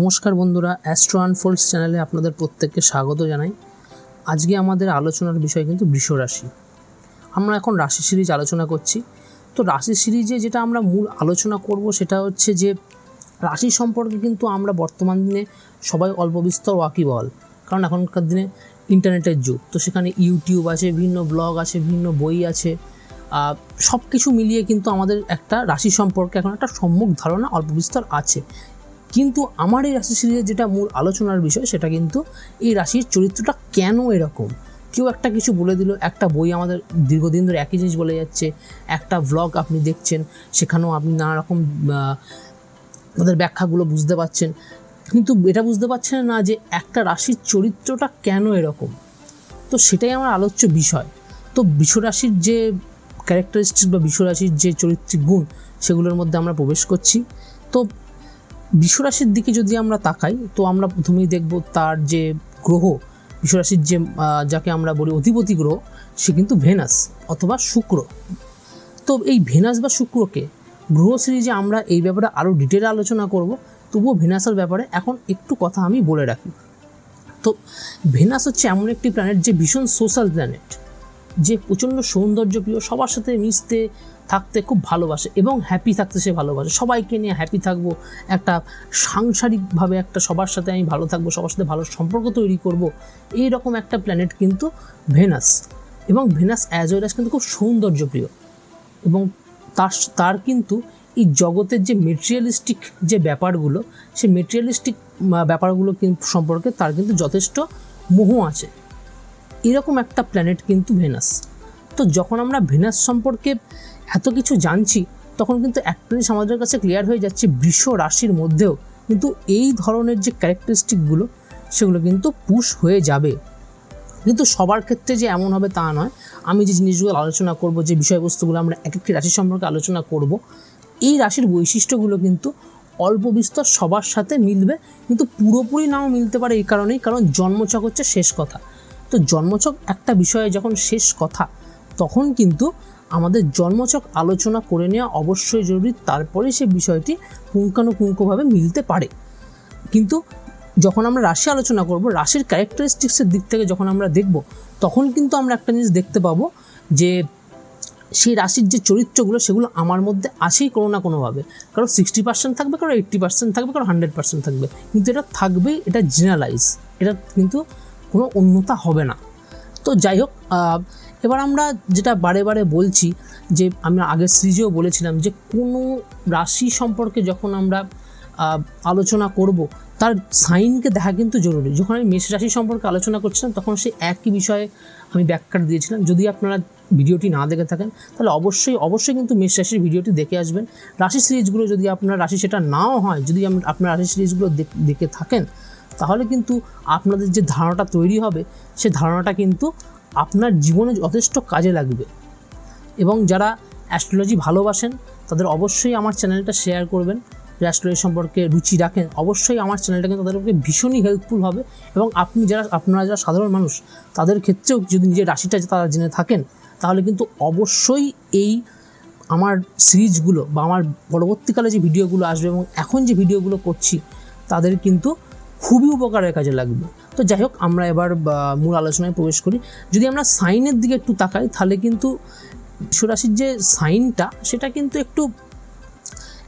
নমস্কার বন্ধুরা অ্যাস্ট্রো আনফোল্ডস চ্যানেলে আপনাদের প্রত্যেককে স্বাগত জানাই। আজকে আমাদের আলোচনার বিষয় কিন্তু বৃষ রাশি আমরা এখন রাশি সিরিজ আলোচনা করছি। তো রাশি সিরিজে যেটা আমরা মূল আলোচনা করব সেটা হচ্ছে যে, রাশি সম্পর্কে কিন্তু আমরা বর্তমান দিনে সবাই অল্প বিস্তর ওয়াকিবহল। কারণ এখনকার দিনে ইন্টারনেটের যুগ, তো সেখানে ইউটিউব আছে ভিন্ন ব্লগ আছে ভিন্ন বই আছে। সব কিছু মিলিয়ে কিন্তু আমাদের একটা রাশি সম্পর্কে এখন একটা সম্মুখ ধারণা অল্প বিস্তর আছে। কিন্তু আমার এই রাশি সিরিজের যেটা মূল আলোচনার বিষয়, সেটা কিন্তু এই রাশির চরিত্রটা কেন এরকম? কেউ একটা কিছু বলে দিল, একটা বই আমাদের দীর্ঘদিন ধরে একই জিনিস বলে যাচ্ছে, একটা ভ্লগ আপনি দেখছেন, সেখানেও আপনি নানা রকম তাদের ব্যাখ্যাগুলো বুঝতে পারছেন। কিন্তু এটা বুঝতে পারছেন না যে একটা রাশির চরিত্রটা কেন এরকম? তো সেটাই আমার আলোচ্য বিষয়। তো বিশ্বরাশির যে ক্যারেক্টারিস্টিক বা বিশ্বরাশির যে চরিত্রিক গুণ, সেগুলোর মধ্যে আমরা প্রবেশ করছি। তো বিশ্বরাশির দিকে যদি আমরা তাকাই, তো আমরা প্রথমেই দেখব তার যে গ্রহ, বিশ্বরাশির যে যাকে আমরা বলি অধিপতি গ্রহ, সে কিন্তু ভেনাস অথবা শুক্র। তো এই ভেনাস বা শুক্রকে গ্রহ সিরিজে আমরা এই ব্যাপারে আরও ডিটেলে আলোচনা করব, তবুও ভেনাসের ব্যাপারে এখন একটু কথা আমি বলে রাখি। তো ভেনাস হচ্ছে এমন একটি প্ল্যানেট যে ভীষণ সোশ্যাল প্ল্যানেট যে প্রচণ্ড সৌন্দর্যপ্রিয়, সবার সাথে মিশতে থাকতে খুব ভালোবাসে এবং হ্যাপি থাকতে সে ভালোবাসে। সবাইকে নিয়ে হ্যাপি থাকব, একটা সাংসারিকভাবে একটা সবার সাথে আমি ভালো থাকব, সবার সাথে ভালো সম্পর্ক তৈরি করব এই রকম একটা প্ল্যানেট কিন্তু ভেনাস এবং ভেনাস অ্যাজ ওয়েল অ্যাজ কিন্তু খুব সৌন্দর্যপ্রিয়। এবং তার তার কিন্তু এই জগতের যে মেটেরিয়ালিস্টিক যে ব্যাপারগুলো, সে মেটেরিয়ালিস্টিক ব্যাপারগুলো কিন্তু সম্পর্কে তার কিন্তু যথেষ্ট মোহ আছে। এরকম একটা প্ল্যানেট কিন্তু ভেনাস তো যখন আমরা ভেনাস সম্পর্কে এত কিছু জানছি, তখন কিন্তু একটা আমাদের কাছে ক্লিয়ার হয়ে যাচ্ছে বৃষ রাশির মধ্যেও কিন্তু এই ধরনের যে ক্যারেক্টারিস্টিকগুলো সেগুলো কিন্তু পুশ হয়ে যাবে। কিন্তু সবার ক্ষেত্রে যে এমন হবে তা নয়। আমি যে জিনিসগুলো আলোচনা করব, যে বিষয়বস্তুগুলো আমরা এক একটি রাশি সম্পর্কে আলোচনা করব, এই রাশির বৈশিষ্ট্যগুলো কিন্তু অল্প বিস্তর সবার সাথে মিলবে, কিন্তু পুরোপুরি নাও মিলতে পারে এই কারণেই, কারণ জন্মছক হচ্ছে শেষ কথা। তো জন্মছক একটা বিষয়ে যখন শেষ কথা, তখন কিন্তু আমাদের জন্মছক আলোচনা করে নেওয়া অবশ্যই জরুরি তারপরে সে বিষয়টি পুঙ্খানুপুঙ্খভাবে মিলতে পারে। কিন্তু যখন আমরা রাশি আলোচনা করব, রাশির ক্যারেক্টারিস্টিক্সের দিক থেকে যখন আমরা দেখব, তখন কিন্তু আমরা একটা জিনিস দেখতে পাবো যে সেই রাশির যে চরিত্রগুলো, সেগুলো আমার মধ্যে আসেই কোনো না কোনোভাবে। কারও সিক্সটি পার্সেন্ট থাকবে কারও এইট্টি পার্সেন্ট থাকবে কারও হান্ড্রেড পার্সেন্ট থাকবে। কিন্তু এটা থাকবেই, এটা জেনারেলাইজ এটা কিন্তু কোনো অন্যতা হবে না। তো যাই হোক এবার আমরা যেটা বারে বারে বলছি, যে আমি আগের সিরিজেও বলেছিলাম যে কোনো রাশি সম্পর্কে যখন আমরা আলোচনা করব, তার সাইনকে দেখা কিন্তু জরুরি। যখন আমি মেষ রাশি সম্পর্কে আলোচনা করছিলাম, তখন সেই একই বিষয়ে আমি ব্যাখ্যা দিয়েছিলাম। যদি আপনারা ভিডিওটি না দেখে থাকেন, তাহলে অবশ্যই অবশ্যই কিন্তু মেষ রাশির ভিডিওটি দেখে আসবেন। রাশি সিরিজগুলো যদি আপনার রাশি সেটা নাও হয়, যদি আপনার রাশি সিরিজগুলো দেখে থাকেন, তাহলে কিন্তু আপনাদের যে ধারণাটা তৈরি হবে, সে ধারণাটা কিন্তু আপনার জীবনে যথেষ্ট কাজে লাগবে। এবং যারা অ্যাস্ট্রোলজি ভালোবাসেন, তাদের অবশ্যই আমার চ্যানেলটা শেয়ার করবেন। অ্যাস্ট্রোলজি সম্পর্কে রুচি রাখেন, অবশ্যই আমার চ্যানেলটা কিন্তু তাদেরকে ভীষণই হেল্পফুল হবে। এবং আপনি যারা, আপনারা যারা সাধারণ মানুষ, তাদের ক্ষেত্রেও যদি নিজের রাশিটা তারা জেনে থাকেন, তাহলে কিন্তু অবশ্যই এই আমার সিরিজগুলো বা আমার পরবর্তীকালে যে ভিডিওগুলো আসবে এবং এখন যে ভিডিওগুলো করছি, তাদের কিন্তু খুবই উপকারের কাজে লাগবে। তো যাই হোক, আমরা এবার মূল আলোচনায় প্রবেশ করি। যদি আমরা সাইনের দিকে একটু তাকাই, তাহলে কিন্তু বিশ্বরাশির যে সাইনটা, সেটা কিন্তু একটু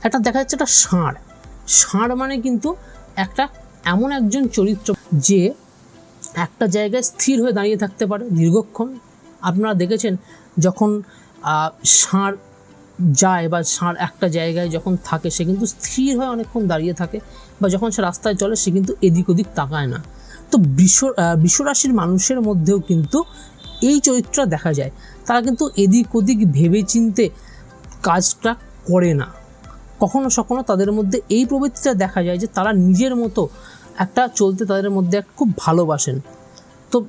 একটা দেখা যাচ্ছে একটা ষাঁড়। ষাঁড় মানে কিন্তু একটা এমন একজন চরিত্র যে একটা জায়গায় স্থির হয়ে দাঁড়িয়ে থাকতে পারে দীর্ঘক্ষণ। আপনারা দেখেছেন যখন ষাঁড় যায় বা ষাঁড় একটা জায়গায় যখন থাকে, সে কিন্তু স্থির হয়ে অনেকক্ষণ দাঁড়িয়ে থাকে বা যখন সে রাস্তায় চলে, সে কিন্তু এদিক ওদিক তাকায় না। তো বিশ্ব বিশ্বরাশির মানুষের মধ্যেও কিন্তু এই চরিত্রটা দেখা যায়। তারা কিন্তু এদিক ওদিক ভেবে চিনতে কাজটা করে না। কখনো সখনো তাদের মধ্যে এই প্রবৃত্তিটা দেখা যায় যে তারা নিজের মতো একটা চলতে তাদের মধ্যে খুব ভালোবাসেন। তো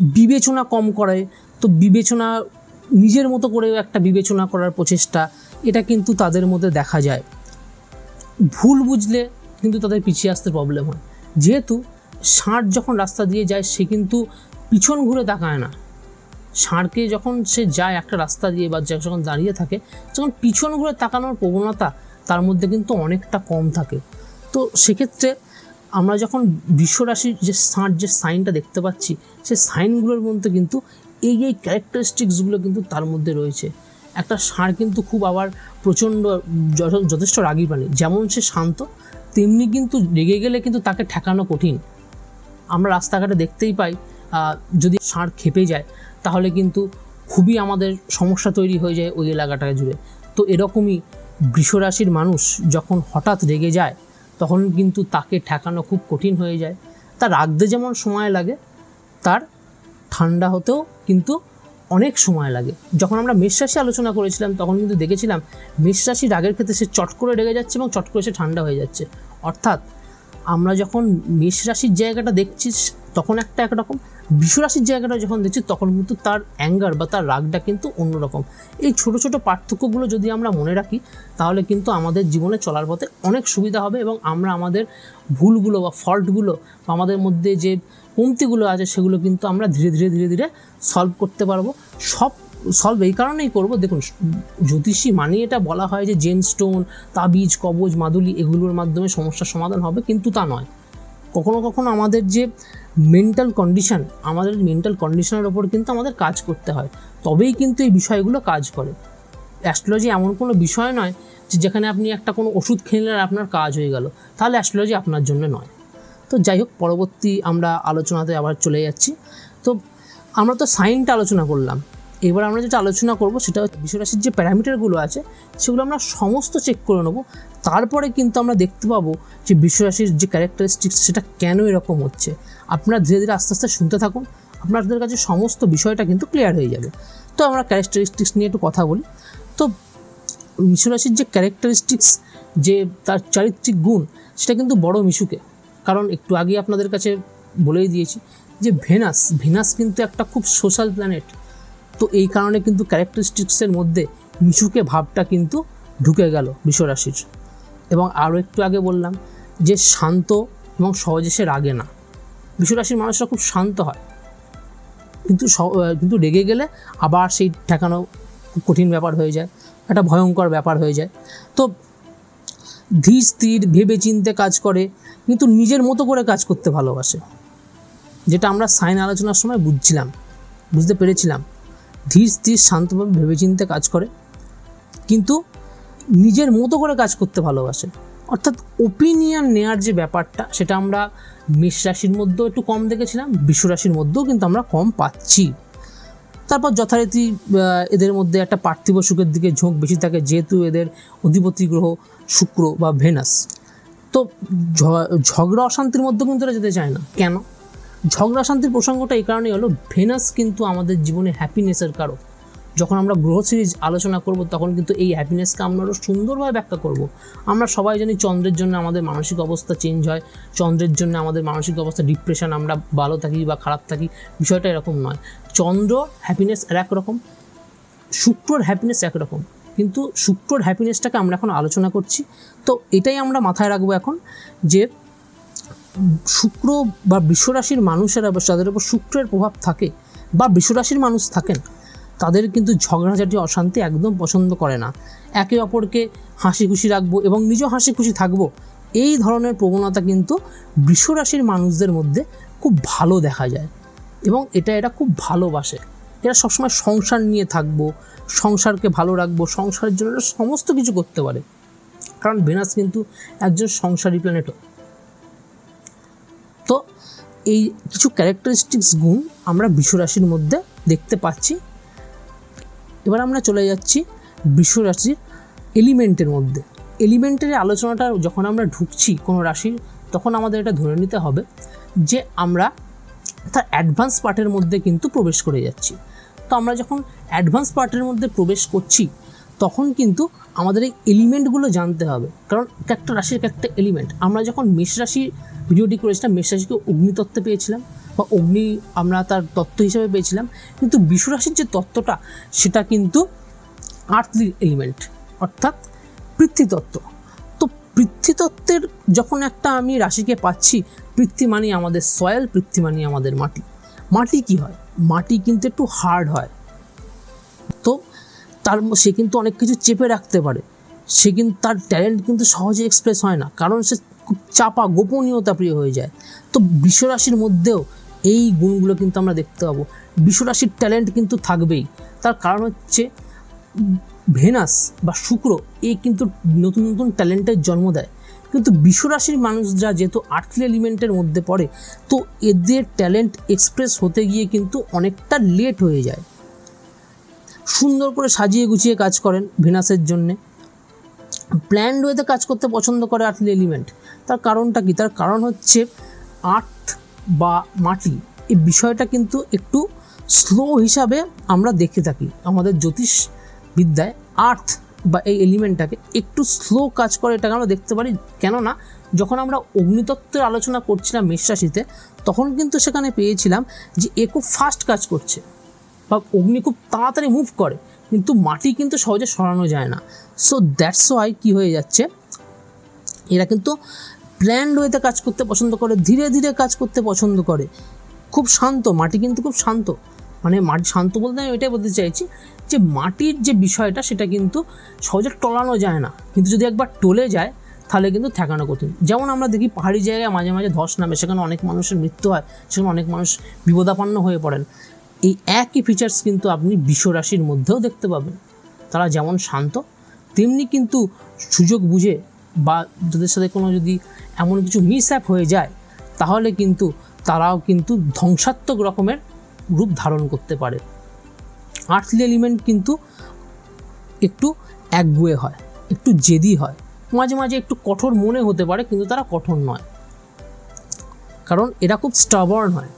বিবেচনা কম করে। তো বিবেচনা নিজের মতো করে একটা বিবেচনা করার প্রচেষ্টা, এটা কিন্তু তাদের মধ্যে দেখা যায়। ভুল বুঝলে কিন্তু তাদের পিছিয়ে আসতে প্রবলেম হয়। যেহেতু ষাঁড় যখন রাস্তা দিয়ে যায়, সে কিন্তু পিছন ঘুরে তাকায় না। ষাঁড়কে যখন সে যায় একটা রাস্তা দিয়ে বা যখন দাঁড়িয়ে থাকে যখন পিছন ঘুরে তাকানোর প্রবণতা তার মধ্যে কিন্তু অনেকটা কম থাকে। তো সেক্ষেত্রে আমরা যখন বিশ্বরাশির যে ষাঁড় যে সাইনটা দেখতে পাচ্ছি সেই সাইনগুলোর মধ্যে কিন্তু এই এই ক্যারেক্টারিস্টিক্সগুলো কিন্তু তার মধ্যে রয়েছে। একটা ষাঁড় কিন্তু খুব আবার প্রচণ্ড যথেষ্ট রাগী প্রাণী। যেমন সে শান্ত, তেমনি কিন্তু রেগে গেলে কিন্তু তাকে ঠেকানো কঠিন। আমরা রাস্তাঘাটে দেখতেই পাই যদি ষাঁড় খেপে যায়, তাহলে কিন্তু খুবই আমাদের সমস্যা তৈরি হয়ে যায় ওই এলাকাটা জুড়ে। তো এরকমই বৃষরাশির মানুষ যখন হঠাৎ রেগে যায়, তখন কিন্তু তাকে ঠেকানো খুব কঠিন হয়ে যায়। তার রাগতে যেমন সময় লাগে, তার ঠান্ডা হতেও কিন্তু অনেক সময় লাগে। যখন আমরা মেষ রাশি আলোচনা করেছিলাম, তখন কিন্তু দেখেছিলাম মেষ রাশি রাগের ক্ষেত্রে সে চট করে রেগে যাচ্ছে এবং চট করে সে ঠান্ডা হয়ে যাচ্ছে। অর্থাৎ আমরা যখন মেষ রাশির জায়গাটা দেখছি, তখন একটা একরকম বিষ রাশির জায়গাটা যখন দেখছি, তখন কিন্তু তার অ্যাঙ্গার বা তার রাগটা কিন্তু অন্যরকম। এই ছোট ছোট পার্থক্যগুলো যদি আমরা মনে রাখি, তাহলে কিন্তু আমাদের জীবনে চলার পথে অনেক সুবিধা হবে এবং আমরা আমাদের ভুলগুলো বা ফল্টগুলো বা আমাদের মধ্যে যে কমতিগুলো আছে, সেগুলো কিন্তু আমরা ধীরে ধীরে ধীরে ধীরে সলভ করতে পারব। সব সলভ এই কারণেই করব। দেখুন, জ্যোতিষী মানে এটা বলা হয় যে জেম স্টোন তাবিজ, কবজ, মাদুলি এগুলোর মাধ্যমে সমস্যার সমাধান হবে, কিন্তু তা নয়। কখনো কখনো আমাদের যে মেন্টাল কন্ডিশন আমাদের মেন্টাল কন্ডিশনের ওপর কিন্তু আমাদের কাজ করতে হয়। তবেই কিন্তু এই বিষয়গুলো কাজ করে। অ্যাস্ট্রোলজি এমন কোনো বিষয় নয় যে যেখানে আপনি একটা কোনো ওষুধ খেলে আর আপনার কাজ হয়ে গেল। তাহলে অ্যাস্ট্রোলজি আপনার জন্য নয়। তো যাই হোক, পরবর্তী আমরা আলোচনাতে আবার চলে যাচ্ছি। তো আমরা তো সাইনটা আলোচনা করলাম। এবার আমরা যেটা আলোচনা করব সেটা হচ্ছে বিশ্বরাশির যে প্যারামিটারগুলো আছে, সেগুলো আমরা সমস্ত চেক করে নেব। তারপরে কিন্তু আমরা দেখতে পাবো যে বিশ্বরাশির যে ক্যারেক্টারিস্টিক্স সেটা কেন এরকম হচ্ছে। আপনারা ধীরে ধীরে আস্তে আস্তে শুনতে থাকুন, আপনাদের কাছে সমস্ত বিষয়টা কিন্তু ক্লিয়ার হয়ে যাবে। তো আমরা ক্যারেক্টারিস্টিক্স নিয়ে একটু কথা বলি। তো মিশুরাশির যে ক্যারেক্টারিস্টিক্স যে তার চারিত্রিক গুণ, সেটা কিন্তু বড় মিশুকে। কারণ একটু আগে আপনাদের কাছে বলেই দিয়েছি যে ভেনাস ভেনাস কিন্তু একটা খুব সোশ্যাল প্ল্যানেট তো এই কারণে কিন্তু ক্যারেক্টারিস্টিক্সের মধ্যে মিশুকে ভাবটা কিন্তু ঢুকে গেল বিশ্বরাশির এবং আরও একটু আগে বললাম যে শান্ত এবং সহজে সে রাগে না। বিশ্বরাশির মানুষরা খুব শান্ত হয়। কিন্তু কিন্তু রেগে গেলে আবার সেই ঠেকানো কঠিন ব্যাপার হয়ে যায়, একটা ভয়ঙ্কর ব্যাপার হয়ে যায়। তো ধীর, স্থির ভেবে চিনতে কাজ করে, কিন্তু নিজের মতো করে কাজ করতে ভালোবাসে। যেটা আমরা সাইন আলোচনার সময় বুঝছিলাম, বুঝতে পেরেছিলাম। ধীর, স্থির, শান্তভাবে ভেবেচিন্তে কাজ করে, কিন্তু নিজের মতো করে কাজ করতে ভালোবাসে। অর্থাৎ ওপিনিয়ন নেওয়ার যে ব্যাপারটা, সেটা আমরা মেষ রাশির মধ্যেও একটু কম দেখেছিলাম বিশ্ব রাশির মধ্যেও কিন্তু আমরা কম পাচ্ছি। তারপর যথারীতি এদের মধ্যে একটা পার্থিব সুখের দিকে ঝোঁক বেশি থাকে, যেহেতু এদের অধিপতি গ্রহ শুক্র বা ভেনাস। তো ঝগড়া অশান্তির মধ্যে কিন্তু এরা যেতে চায় না। কেন? ঝগড়া শান্তির প্রসঙ্গটা এই কারণেই হলো, ভেনাস কিন্তু আমাদের জীবনে হ্যাপিনেসের কারক। যখন আমরা গ্রহ সিরিজ আলোচনা করব, তখন কিন্তু এই হ্যাপিনেসকে আমরা আরও সুন্দরভাবে ব্যাখ্যা করব। আমরা সবাই জানি চন্দ্রের জন্য আমাদের মানসিক অবস্থা চেঞ্জ হয়। চন্দ্রের জন্য আমাদের মানসিক অবস্থা ডিপ্রেশন আমরা ভালো থাকি বা খারাপ থাকি, বিষয়টা এরকম নয়। চন্দ্র হ্যাপিনেস আর একরকম শুক্রর হ্যাপিনেস একরকম কিন্তু শুক্রর হ্যাপিনেসটাকে আমরা এখন আলোচনা করছি। তো এটাই আমরা মাথায় রাখব এখন যে শুক্র বা বিশ্বরাশির মানুষেরা বা যাদের উপর শুক্রের প্রভাব থাকে বা বিশ্বরাশির মানুষ থাকেন তাদের কিন্তু ঝগড়াঝাটি, অশান্তি একদম পছন্দ করে না। একে অপরকে হাসি খুশি রাখব এবং নিজেও হাসি খুশি থাকব, এই ধরনের প্রবণতা কিন্তু বৃষরাশির মানুষদের মধ্যে খুব ভালো দেখা যায় এবং এটা এরা খুব ভালোবাসে। এরা সবসময় সংসার নিয়ে থাকব, সংসারকে ভালো রাখব, সংসারের জন্য এরা সমস্ত কিছু করতে পারে। কারণ ভেনাস কিন্তু একজন সংসারী প্ল্যানেটও তো এই কিছু ক্যারেক্টারিস্টিক্স গুণ আমরা বিশ্বরাশির মধ্যে দেখতে পাচ্ছি। এবার আমরা চলে যাচ্ছি বিশ্ব বিশ্বরাশির এলিমেন্টের মধ্যে। এলিমেন্টের আলোচনাটা যখন আমরা ঢুকছি কোনো রাশির, তখন আমাদের এটা ধরে নিতে হবে যে আমরা তার অ্যাডভান্স পার্টের মধ্যে কিন্তু প্রবেশ করে যাচ্ছি। তো আমরা যখন অ্যাডভান্স পার্টের মধ্যে প্রবেশ করছি, তখন কিন্তু আমাদের এই এলিমেন্টগুলো জানতে হবে। কারণ একটা রাশির একটা এলিমেন্ট আমরা যখন মেষ রাশির ভিডিওটি করেছিলাম মেষ রাশিকে অগ্নিতত্ত্বে পেয়েছিলাম বা অগ্নি আমরা তার তত্ত্ব হিসেবে পেয়েছিলাম। কিন্তু বিশ্ব রাশির যে তত্ত্বটা, সেটা কিন্তু আর্থলি এলিমেন্ট অর্থাৎ পৃথ্বীতত্ত্ব তো পৃথ্বীতত্ত্বের যখন একটা আমি রাশিকে পাচ্ছি পৃথ্বী মানে আমাদের সয়েল পৃথ্বী মানে আমাদের মাটি। মাটি কি হয়? মাটি কিন্তু একটু হার্ড হয়। তো তার সে কিন্তু অনেক কিছু চেপে রাখতে পারে। সে কিন্তু, তার ট্যালেন্ট কিন্তু সহজে এক্সপ্রেস হয় না। কারণ সে চাপা, গোপনীয়তা প্রিয় হয়ে যায়। তো বিশ্বরাশির মধ্যেও এই গুণগুলো কিন্তু আমরা দেখতে পাবো। বিশ্বরাশির ট্যালেন্ট কিন্তু থাকবেই। তার কারণ হচ্ছে ভেনাস বা শুক্র, এ কিন্তু নতুন নতুন ট্যালেন্টের জন্ম দেয়। কিন্তু বিশ্বরাশির মানুষরা যেহেতু আর্থলি এলিমেন্টের মধ্যে পড়ে, তো এদের ট্যালেন্ট এক্সপ্রেস হতে গিয়ে কিন্তু অনেকটা লেট হয়ে যায়। সুন্দর করে সাজিয়ে গুছিয়ে কাজ করেন ভেনাসের জন্যে। প্ল্যান্ড ওয়েতে কাজ করতে পছন্দ করে আর্থলি এলিমেন্ট তার কারণটা কি? তার কারণ হচ্ছে আর্থ বা মাটি, এই বিষয়টা কিন্তু একটু স্লো হিসাবে আমরা দেখে থাকি। আমাদের জ্যোতিষ বিদ্যায় আর্থ বা এই এলিমেন্টটাকে একটু স্লো কাজ করে, এটাকে আমরা দেখতে পারি। কেননা, যখন আমরা অগ্নিতত্ত্বের আলোচনা করছিলাম মেষ রাশিতে, তখন কিন্তু সেখানে পেয়েছিলাম যে এ খুব ফাস্ট কাজ করছে বা অগ্নি খুব তাড়াতাড়ি মুভ করে, কিন্তু মাটি কিন্তু সহজে সরানো যায় না। সো দ্যাটস ওয়াই কী হয়ে যাচ্ছে? এরা কিন্তু প্ল্যান্ড ওয়েতে কাজ করতে পছন্দ করে, ধীরে ধীরে কাজ করতে পছন্দ করে। খুব শান্ত, মাটি কিন্তু খুব শান্ত। মানে মাটি শান্ত বলতে আমি এটাই বলতে চাইছি যে মাটির যে বিষয়টা, সেটা কিন্তু সহজে টলানো যায় না। কিন্তু যদি একবার টলে যায়, তাহলে কিন্তু ঠেকানো কঠিন। যেমন আমরা দেখি পাহাড়ি জায়গায় মাঝে মাঝে ধস নামে, সেখানে অনেক মানুষের মৃত্যু হয়, সেখানে অনেক মানুষ বিপদাপন্ন হয়ে পড়েন। এই একই ফিচার্স কিন্তু আপনি বিশ্বরাশির মধ্যেও দেখতে পাবেন। তারা যেমন শান্ত, তেমনি কিন্তু সুযোগ বুঝে বা যাদের সাথে কোনো যদি এমন কিছু মিস অ্যাপ হয়ে যায়, তাহলে কিন্তু তারাও কিন্তু ধ্বংসাত্মক রকমের রূপ ধারণ করতে পারে। আর্থলি এলিমেন্ট কিন্তু একটু একগুয়ে হয়, একটু জেদি হয়। মাঝে মাঝে একটু কঠোর মনে হতে পারে, কিন্তু তারা কঠোর নয়। কারণ এরা খুব স্টাবর্ন হয়।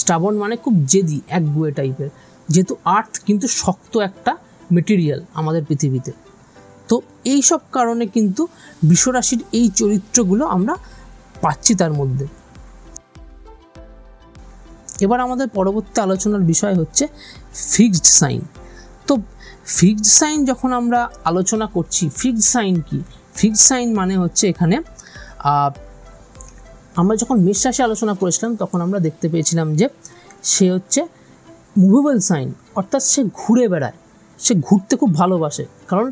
স্টাবর্ন মানে খুব জেদি, একগুয়ে টাইপের যেহেতু আর্থ কিন্তু শক্ত একটা মেটেরিয়াল আমাদের পৃথিবীতে। এই সব কারণে কিন্তু বিশ্বরাশির এই চরিত্রগুলো আমরা পাচ্ছি তার মধ্যে। এবার আমাদের পরবর্তী আলোচনার বিষয় হচ্ছে ফিক্সড সাইন তো ফিক্সড সাইন যখন আমরা আলোচনা করছি ফিক্সড সাইন কি? ফিক্সড সাইন মানে হচ্ছে এখানে আমরা যখন মেষ রাশি আলোচনা করেছিলাম, তখন আমরা দেখতে পেয়েছিলাম যে সে হচ্ছে মুভেবল সাইন অর্থাৎ সে ঘুরে বেড়ায়। সে ঘুরতে খুব ভালোবাসে। কারণ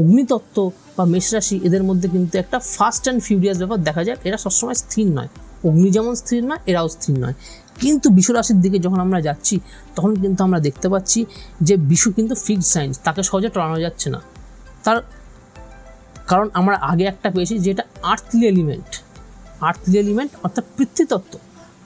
অগ্নিতত্ত্ব বা মেষরাশি এদের মধ্যে কিন্তু একটা ফাস্ট অ্যান্ড ফিউরিয়াস ব্যাপার দেখা যায়। এরা সবসময় স্থির নয়। অগ্নি যেমন স্থির নয়, এরাও স্থির নয়। কিন্তু বিশ্বরাশির দিকে যখন আমরা যাচ্ছি, তখন কিন্তু আমরা দেখতে পাচ্ছি যে বিশু কিন্তু ফিক্সড সাইন্স তাকে সহজে টলানো যাচ্ছে না। তার কারণ আমরা আগে একটা পেয়েছি যেটা আর্থলি এলিমেন্ট আর্থলি এলিমেন্ট অর্থাৎ পৃথ্বীতত্ত্ব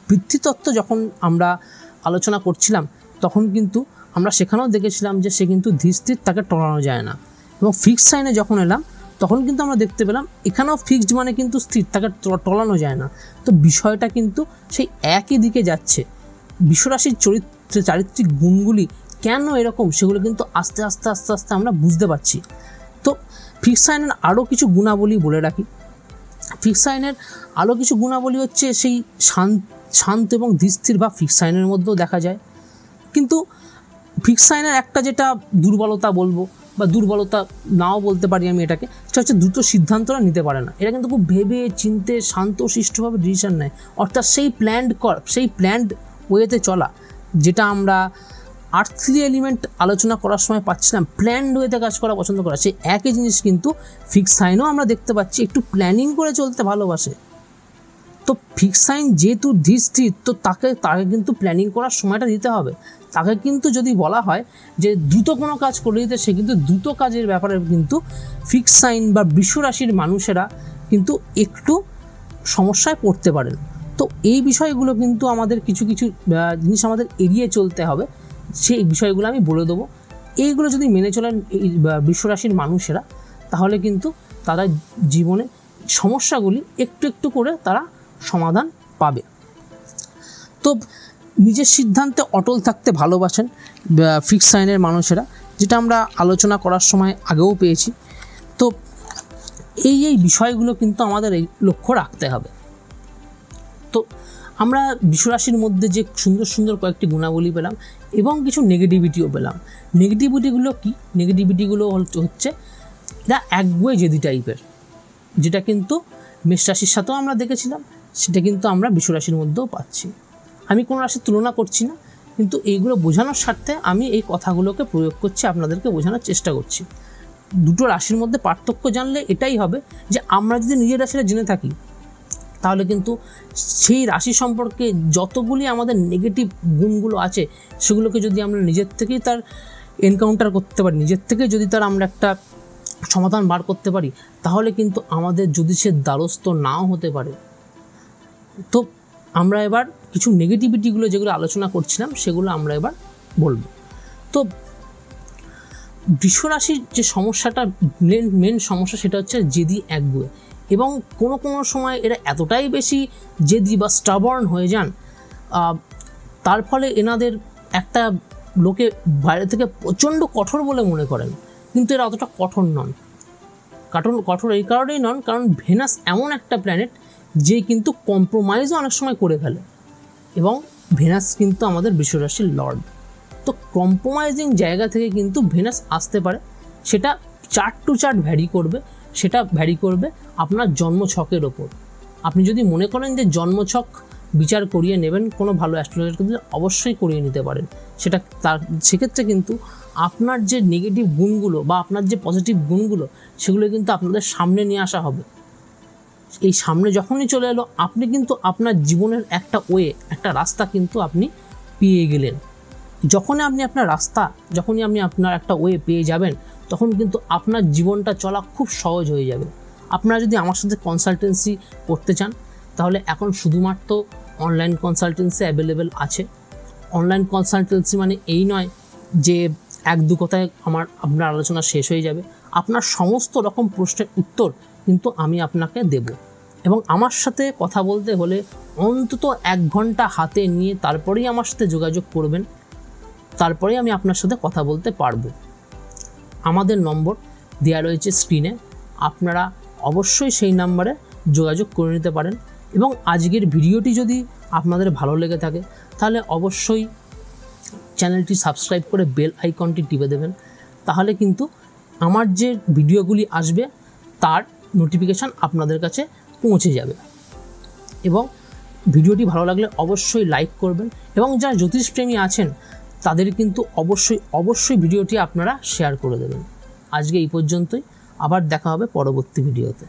পৃথ্বীতত্ত্ব যখন আমরা আলোচনা করছিলাম, তখন কিন্তু আমরা সেখানেও দেখেছিলাম যে সে কিন্তু ধীরস্থির তাকে টলানো যায় না। এবং ফিক্সড সাইনে যখন এলাম, তখন কিন্তু আমরা দেখতে পেলাম, এখানেও ফিক্সড মানে কিন্তু স্থির, তাকে টলানো যায় না। তো বিষয়টা কিন্তু সেই একই দিকে যাচ্ছে। বিশ্বরাশির চরিত্র, চারিত্রিক গুণগুলি কেন এরকম, সেগুলো কিন্তু আস্তে আস্তে আস্তে আস্তে আমরা বুঝতে পারছি। তো ফিক্সড সাইনের আরও কিছু গুণাবলী বলে রাখি। ফিক্স সাইনের আরও কিছু গুণাবলী হচ্ছে সেই শান্ত এবং ধীরস্থির বা ফিক্স সাইনের মধ্যেও দেখা যায়। কিন্তু ফিক্স সাইনের একটা যেটা দুর্বলতা বলব বা দুর্বলতা নাও বলতে পারি আমি এটাকে, সেটা হচ্ছে দ্রুত সিদ্ধান্তটা নিতে পারে না। এরা কিন্তু খুব ভেবে চিনতে শান্ত শিষ্টভাবে ডিসিশন নেয়। অর্থাৎ সেই প্ল্যান্ড কর, সেই প্ল্যান্ড ওয়েতে চলা, যেটা আমরা আর্থলি এলিমেন্ট আলোচনা করার সময় পাচ্ছিলাম প্ল্যান্ড ওয়েতে কাজ করা পছন্দ করা। সেই একই জিনিস কিন্তু ফিক্স সাইনও আমরা দেখতে পাচ্ছি, একটু প্ল্যানিং করে চলতে ভালোবাসে। তো ফিক্স সাইন যেহেতু ধীর তো তাকে তাকে কিন্তু প্ল্যানিং করার সময়টা দিতে হবে। তাকে কিন্তু যদি বলা হয় যে দ্রুত কোনো কাজ করে দিতে, সে কিন্তু দ্রুত কাজের ব্যাপারে কিন্তু ফিক্স সাইন বা বিশ্বরাশির মানুষেরা কিন্তু একটু সমস্যায় পড়তে পারেন। তো এই বিষয়গুলো কিন্তু আমাদের কিছু কিছু জিনিস আমাদের এড়িয়ে চলতে হবে। সেই বিষয়গুলো আমি বলে দেবো। এইগুলো যদি মেনে চলেন বিশ্বরাশির মানুষেরা, তাহলে কিন্তু তারা জীবনে সমস্যাগুলি একটু একটু করে তারা সমাধান পাবে। তো নিজের সিদ্ধান্তে অটল থাকতে ভালোবাসেন ফিক্স সাইনের মানুষেরা, যেটা আমরা আলোচনা করার সময় আগেও পেয়েছি। তো এই এই বিষয়গুলো কিন্তু আমাদের এই লক্ষ্য রাখতে হবে। তো আমরা বিশ্বরাশির মধ্যে যে সুন্দর সুন্দর কয়েকটি গুণাবলী পেলাম এবং কিছু নেগেটিভিটিও পেলাম। নেগেটিভিটিগুলো কি? নেগেটিভিটিগুলো হচ্ছে এরা একগুয়ে জেদি টাইপের যেটা কিন্তু মেষ রাশির সাথেও আমরা দেখেছিলাম। সেটা কিন্তু আমরা বিশ্ব রাশির মধ্যেও পাচ্ছি। আমি কোনো রাশির তুলনা করছি না, কিন্তু এইগুলো বোঝানোর স্বার্থে আমি এই কথাগুলোকে প্রয়োগ করছি, আপনাদেরকে বোঝানোর চেষ্টা করছি। দুটো রাশির মধ্যে পার্থক্য জানলে এটাই হবে যে আমরা যদি নিজের রাশিটা জেনে থাকি, তাহলে কিন্তু সেই রাশি সম্পর্কে যতগুলি আমাদের নেগেটিভ গুণগুলো আছে, সেগুলোকে যদি আমরা নিজের থেকেই তার এনকাউন্টার করতে পারি, নিজের থেকে যদি তার আমরা একটা সমাধান বার করতে পারি, তাহলে কিন্তু আমাদের যদি সে দ্বারস্থ নাও হতে পারে তো আমরা এবার কিছু নেগেটিভিটিগুলো যেগুলো আলোচনা করছিলাম, সেগুলো আমরা এবার বলব। তো বৃষরাশির যে সমস্যাটা মেন মেন সমস্যা সেটা হচ্ছে জেদি একগুয়ে। এবং কোনো কোনো সময় এরা এতটাই বেশি জেদি বা স্টাবর্ন হয়ে যান তার ফলে এনাদের একটা লোকে বাইরে থেকে প্রচণ্ড কঠোর বলে মনে করেন। কিন্তু এরা অতটা কঠোর নন। কারণ, কঠোর এই কারণেই নন, কারণ ভেনাস এমন একটা প্ল্যানেট যে কিন্তু কম্প্রোমাইজও অনেক সময় করে ফেলে। এবং ভেনাস কিন্তু আমাদের বিশ্বরাশির লর্ড তো কম্প্রোমাইজিং জায়গা থেকে কিন্তু ভেনাস আসতে পারে। সেটা চার্ট টু চার্ট ভ্যারি করবে। সেটা ভ্যারি করবে আপনার জন্মছকের ওপর। আপনি যদি মনে করেন যে জন্মছক বিচার করিয়ে নেবেন কোনো ভালো অ্যাস্ট্রোলজার কিন্তু অবশ্যই করিয়ে নিতে পারেন। সেটা তার, সেক্ষেত্রে কিন্তু আপনার যে নেগেটিভ গুণগুলো বা আপনার যে পজিটিভ গুণগুলো, সেগুলো কিন্তু আপনাদের সামনে নিয়ে আসা হবে। এই সামনে যখনই চলে এলো, আপনি কিন্তু আপনার জীবনের একটা ওয়ে একটা রাস্তা কিন্তু আপনি পেয়ে গেলেন। যখনই আপনি আপনার রাস্তা, যখনই আপনি আপনার একটা ওয়ে পেয়ে যাবেন, তখন কিন্তু আপনার জীবনটা চলা খুব সহজ হয়ে যাবে। আপনারা যদি আমার সাথে কনসালটেন্সি করতে চান, তাহলে এখন শুধুমাত্র অনলাইন কনসালটেন্সি অ্যাভেলেবেল আছে। অনলাইন কনসালটেন্সি মানে এই নয় যে এক দু কথায় আমার, আপনার আলোচনা শেষ হয়ে যাবে। আপনার সমস্ত রকম প্রশ্নের উত্তর কিন্তু আমি আপনাকে দেব। এবং আমার সাথে কথা বলতে হলে অন্তত এক ঘণ্টা হাতে নিয়ে তারপরেই আমার সাথে যোগাযোগ করবেন। তারপরেই আমি আপনার সাথে কথা বলতে পারব। আমাদের নম্বর দেওয়া রয়েছে স্ক্রিনে আপনারা অবশ্যই সেই নাম্বারে যোগাযোগ করে নিতে পারেন। এবং আজকের ভিডিওটি যদি আপনাদের ভালো লেগে থাকে, তাহলে অবশ্যই চ্যানেলটি সাবস্ক্রাইব করে বেল আইকনটি টিপে দেবেন। তাহলে কিন্তু আমার যে ভিডিওগুলি আসবে, তার নোটিফিকেশান আপনাদের কাছে পৌঁছে যাবে। এবং ভিডিওটি ভালো লাগলে অবশ্যই লাইক করবেন এবং যারা জ্যোতিষপ্রেমী আছেন, তাদের কিন্তু অবশ্যই অবশ্যই ভিডিওটি আপনারা শেয়ার করে দেবেন। আজকে এই পর্যন্তই, আবার দেখা হবে পরবর্তী ভিডিওতে